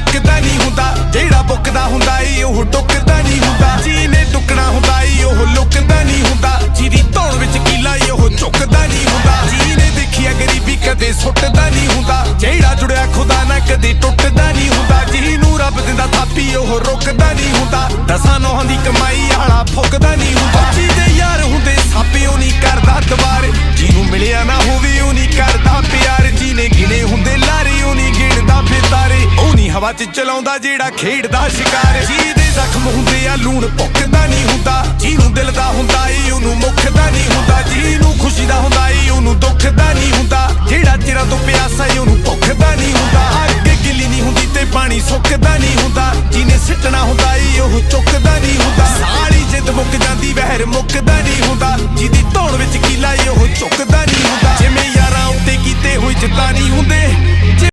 ਮੁੱਕਦਾ ਨਹੀਂ ਹੁੰਦਾ। ਜਿਹੜਾ ਬੁੱਕਦਾ ਹੁੰਦਾ ਈ, ਉਹ ਟੁੱਕਦਾ ਨਹੀਂ ਹੁੰਦਾ। ਜੀ ਨੇ ਟੁਕਣਾ ਹੁੰਦਾ ਈ, ਉਹ ਲੁਕਦਾ ਨਹੀਂ ਹੁੰਦਾ। ਜਿਹਦੀ ਧੌਣ ਵਿੱਚ ਕੀਲਾ ਈ, ਉਹ ਝੁਕਦਾ ਨਹੀਂ ਹੁੰਦਾ। ਜੀ ਨੇ ਦੇਖਿਆ ਗਰੀਬੀ ਕਦੇ ਸੁੱਟਦਾ ਨਹੀਂ ਹੁੰਦਾ। ਜਿਹੜਾ ਜੁੜਿਆ ਖੁਦਾ ਨਾਲ ਕਦੇ ਟੁੱਟਦਾ ਨਹੀਂ ਹੁੰਦਾ। ਜੀ ਨੂੰ ਰੱਬ ਦਿੰਦਾ ਥਾਪੀ, ਉਹ ਰੁਕਦਾ ਨਹੀਂ ਹੁੰਦਾ। ਦਸਾਂ ਨੋਹਾਂ ਦੀ ਕਮਾਈ, ਆਲਾ ਫੁੱਕਦਾ ਨਹੀਂ ਹੁੰਦਾ। ਜੀ ਦੇ ਯਾਰ ਹੁੰਦੇ, ਸਾਪਿਓ ਨਹੀਂ ਕਰਦਾ ਦੁਬਾਰੇ ਜੀ ਨੂੰ ਮਿਲਿਆ ਨਾ ਹੋਵੇ, ਉਹ ਨਹੀਂ ਕਰਦਾ। ਹਵਾ 'ਚ ਚਲਾਉਂਦਾ ਜਿਹੜਾ ਖੇਡਦਾ ਸ਼ਿਕਾਰ ਜੀ ਦੇ ਜ਼ਖਮ ਹੁੰਦੇ ਆ, ਲੂਣ ਭੁੱਖਦਾ ਨਹੀਂ ਹੁੰਦਾ। ਜੀ ਨੂੰ ਦਿਲ ਦਾ ਹੁੰਦਾ ਈ ਉਹਨੂੰ ਮੁੱਖਦਾ ਨਹੀਂ ਹੁੰਦਾ। ਜੀ ਨੂੰ ਖੁਸ਼ੀ ਦਾ ਹੁੰਦਾ ਈ ਉਹਨੂੰ ਦੁੱਖਦਾ ਨਹੀਂ ਹੁੰਦਾ। ਜਿਹੜਾ ਤੇਰਾ ਤੋਂ ਪਿਆਸਾ ਈ ਉਹਨੂੰ ਭੁੱਖਦਾ ਨਹੀਂ ਹੁੰਦਾ। ਅੱਗੇ ਗਿੱਲੀ ਨਹੀਂ ਹੁੰਦੀ ਤੇ ਪਾਣੀ ਸੁੱਕਦਾ ਨਹੀਂ ਹੁੰਦਾ। ਜਿਹਨੇ ਸਿੱਟਣਾ ਹੁੰਦਾ ਈ ਉਹ ਚੁੱਕਦਾ ਨਹੀਂ ਹੁੰਦਾ। ਸਾਰੀ ਜਿੱਦ ਮੁੱਕ ਜਾਂਦੀ, ਵਹਿਰ ਮੁੱਕਦਾ ਨਹੀਂ ਹੁੰਦਾ। ਜਿਹਦੀ ਧੌਣ ਵਿੱਚ ਕੀਲਾ ਈ ਉਹ ਚੁੱਕਦਾ ਨਹੀਂ ਹੁੰਦਾ। ਜਿਵੇਂ ਯਾਰਾਂ ਉੱਤੇ ਕੀਤੇ ਹੋਏ ਜਿੱਦਾਂ ਨਹੀਂ ਹੁੰਦੇ।